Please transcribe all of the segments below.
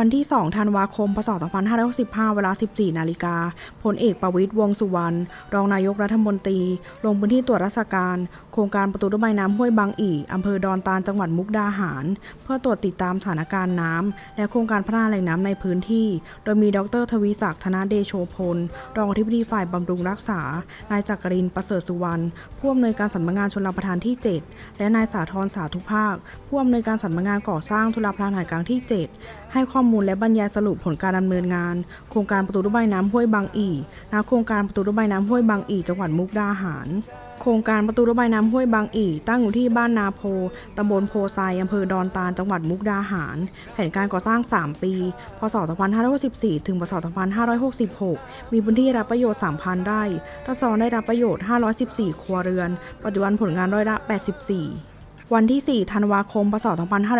วันที่ 2 ธันวาคม พศ 2565 เวลา 14 นาฬิกา พลเอกประวิตรวงสุวรรณ รองนายกรัฐมนตรี ลงพื้นที่ตรวจราชการ โครงการประตูระบายน้ำห้วยบางอีอำเภอดอนตาล จังหวัดมุกดาหาร เพื่อตรวจติดตามสถานการณ์น้ำ และโครงการพัฒนาแหล่งน้ำในพื้นที่ โดยมีดรทวีศักดิ์ ธนเดโชพล รองอธิบดีฝ่ายบำรุงรักษา นายจักรินประเสริฐสุวรรณ ผู้อำนวยการสำนักงานชลประทานที่ 7 และนายสาธรสาธุภาค ผู้อำนวยการสำนักงานก่อสร้างทุลประทานหันกลางที่ 7 ให้ข้อมูลและบรรยายสรุปผลการดำเนินงาน โครงการประตูระบายน้ำห้วยบางอีณโครงการประตูระบายน้ำห้วยบางอีจังหวัดมุกดาหาร โครงการประตูระบายน้ำห้วยบางอีตั้งอยู่ที่บ้านนาโพตำบลโพไซอำเภอดอนตาลจังหวัดมุกดาหาร แผนการก่อสร้าง 3 ปี พศ 2564 ถึง พศ 2566 มีพื้นที่รับประโยชน์ 3,000 ไร่รัศดรได้รับประโยชน์ 514 ครัวเรือน ปัจจุบันผลงานร้อยละ 84 วันที่ 4 ธันวาคม พศ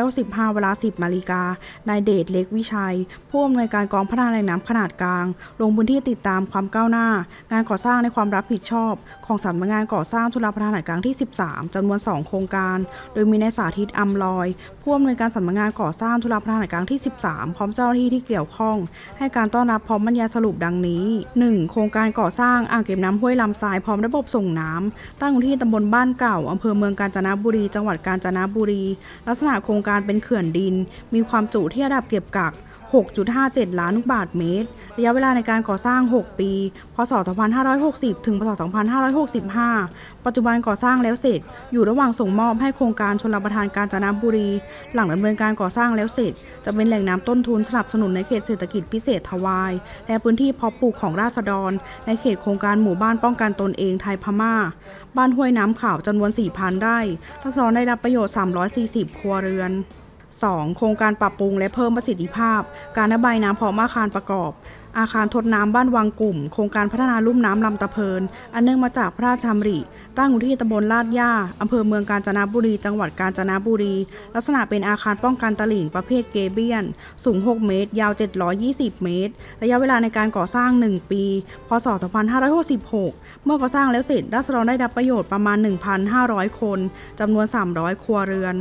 2565 เวลา 10นาฬิกา นายเดชเล็กวิชัย ผู้อำนวยการกองพัฒนาแหล่งน้ำขนาดกลาง ลงพื้นที่ติดตามความก้าวหน้า งานก่อสร้างในความรับผิดชอบ ของสำนักงานก่อสร้างทุลประทานขนาดกลางที่ 13จำนวน 2 โครงการ โดยมีนายสาธิตอำลอย ผู้อำนวยการสำนักงานก่อสร้างทุลประทานขนาดกลางที่ 13 พร้อมเจ้าหน้าที่ที่เกี่ยวข้อง ให้การต้อนรับพร้อมบรรยายสรุปดังนี้ 1. โครงการก่อสร้างอ่างเก็บน้ำห้วยลำทรายพร้อมระบบส่งน้ำตั้งอยู่ที่ตำบลบ้านเก่าอำเภอเมืองกาญจนบุรีจังหวัดกาญจนบุรี ลักษณะโครงการเป็นเขื่อนดิน มีความจุที่ระดับเก็บกัก 6.57 ล้านลูกบาศก์เมตร ระยะเวลาในการก่อสร้าง 6 ปี พศ 2560 ถึง พศ 2565 ปัจจุบันก่อสร้างแล้วเสร็จ อยู่ระหว่างส่งมอบให้โครงการชลประทานกาญจนบุรี หลังดำเนินการก่อสร้างแล้วเสร็จ จะเป็นแหล่งน้ำต้นทุนสนับสนุนในเขตเศรษฐกิจพิเศษทวาย และพื้นที่เพาะปลูกของราษฎร ในเขตโครงการหมู่บ้านป้องกันตนเองไทยพม่า บ้านห้วยน้ำขาวจำนวน 4,000 ไร่ราษฎรได้รับประโยชน์ 340 ครัวเรือน 2. โครงการปรับปรุงและเพิ่มประสิทธิภาพ การระบายน้ำพร้อมอาคารประกอบ อาคารทดน้ำบ้านวังกลุ่ม โครงการพัฒนาลุ่มน้ำลำตะเพิน อันเนื่องมาจากพระราชดำริ ตั้งอยู่ที่ตำบลลาดย่าอำเภอเมืองกาญจนบุรี จังหวัดกาญจนบุรี ลักษณะเป็นอาคารป้องกันตลิ่งประเภทเกเบียน สูง 6 เมตร ยาว 720 เมตร ระยะเวลาในการก่อสร้าง 1 ปี พศ 2566 เมื่อก่อสร้างแล้วเสร็จราษฎรได้รับประโยชน์ประมาณ 1,500 คนจำนวน 300 ครัวเรือน